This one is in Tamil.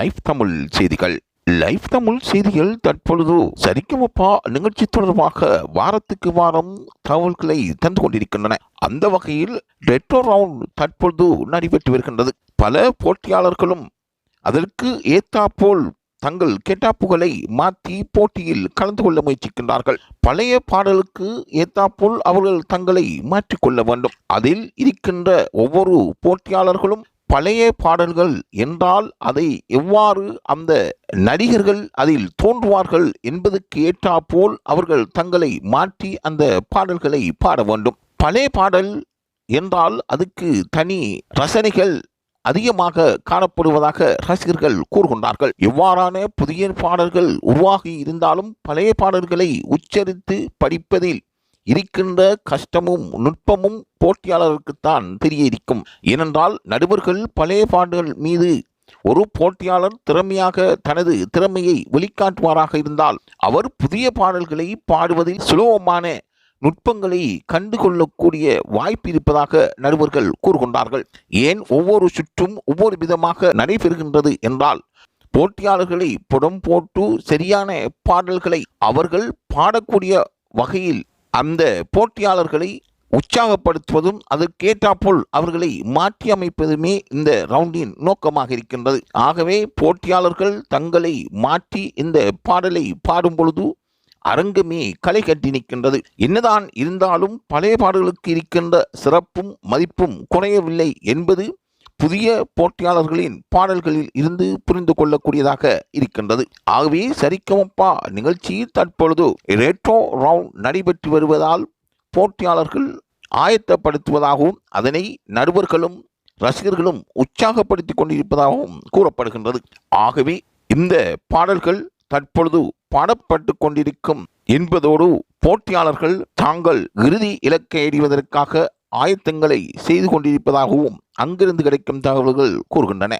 லைவ் தமிழ் செய்திகள். லைவ் தமிழ் செய்திகள் தற்பொழுது சரிக்குமப்பா நிகழ்ச்சி தொடர்பாக வாரத்துக்கு வாரம் தகவல்களை தந்து கொண்டிருக்கின்றன. அந்த வகையில் ரெட்ரோ ரவுண்ட் தற்பொழுது நடைபெற்று வருகின்றது. பல போட்டியாளர்களும் அதற்கு ஏத்தாப்போல் தங்கள் கெட்டாப்புகளை மாற்றி போட்டியில் கலந்து கொள்ள முயற்சிக்கின்றார்கள். பழைய பாடலுக்கு ஏத்தாப்போல் அவர்கள் தங்களை மாற்றிக்கொள்ள வேண்டும். அதில் இருக்கின்ற ஒவ்வொரு போட்டியாளர்களும் பழைய பாடல்கள் என்றால் அதை எவ்வாறு அந்த நடிகர்கள் அதில் தோன்றுவார்கள் என்பதற்கு ஏற்றாற்போல் அவர்கள் தங்களை மாற்றி அந்த பாடல்களை பாட வேண்டும். பழைய பாடல் என்றால் அதுக்கு தனி ரசனைகள் அதிகமாக காணப்படுவதாக ரசிகர்கள் கூறுகின்றார்கள். எவ்வாறான புதிய பாடல்கள் உருவாகி இருந்தாலும் பழைய பாடல்களை உச்சரித்து படிப்பதில் இருக்கின்ற கஷ்டமும் நுட்பமும் போட்டியாளருக்குத்தான் தெரிய இருக்கும். ஏனென்றால் நடுவர்கள் பழைய பாடல்கள் மீது ஒரு போட்டியாளர் திறமையாக தனது திறமையை வெளிக்காட்டுவாராக இருந்தால் அவர் புதிய பாடல்களை பாடுவதில் சுலபமான நுட்பங்களை கண்டுகொள்ளக்கூடிய வாய்ப்பு இருப்பதாக நடுவர்கள் கூறுகின்றார்கள். ஏன் ஒவ்வொரு சுற்றும் ஒவ்வொரு விதமாக நடைபெறுகின்றது என்றால் போட்டியாளர்களை புடம் போட்டு சரியான பாடல்களை அவர்கள் பாடக்கூடிய வகையில் அந்த போட்டியாளர்களை உற்சாகப்படுத்துவதும் அதற்கேற்றாப்போல் அவர்களை மாற்றி அமைப்பதுமே இந்த ரவுண்டின் நோக்கமாக இருக்கின்றது. ஆகவே போட்டியாளர்கள் தங்களை மாற்றி இந்த பாடலை பாடும் பொழுது அரங்கமே களை கட்டி நிற்கின்றது. என்னதான் இருந்தாலும் பழைய பாடல்களுக்கு இருக்கின்ற சிறப்பும் மதிப்பும் குறையவில்லை என்பது புதிய போட்டியாளர்களின் பாடல்களில் இருந்து புரிந்து கொள்ளக்கூடியதாக இருக்கின்றது. ஆகவே சரிக்கமப்பா நிகழ்ச்சி தற்பொழுது ரேட்ரோ ரவுண்ட் நடைபெற்று வருவதால் போட்டியாளர்கள் ஆயத்தப்படுத்துவதாகவும் அதனை நடுவர்களும் ரசிகர்களும் உற்சாகப்படுத்திக் கொண்டிருப்பதாகவும் கூறப்படுகின்றது. ஆகவே இந்த பாடல்கள் தற்பொழுது பாடப்பட்டு கொண்டிருக்கும் என்பதோடு போட்டியாளர்கள் தாங்கள் இறுதி இலக்கை எறிவதற்காக ஆயத்தங்களை செய்து கொண்டிருப்பதாகவும் அங்கிருந்து கிடைக்கும் தகவல்கள் கூறுகின்றன.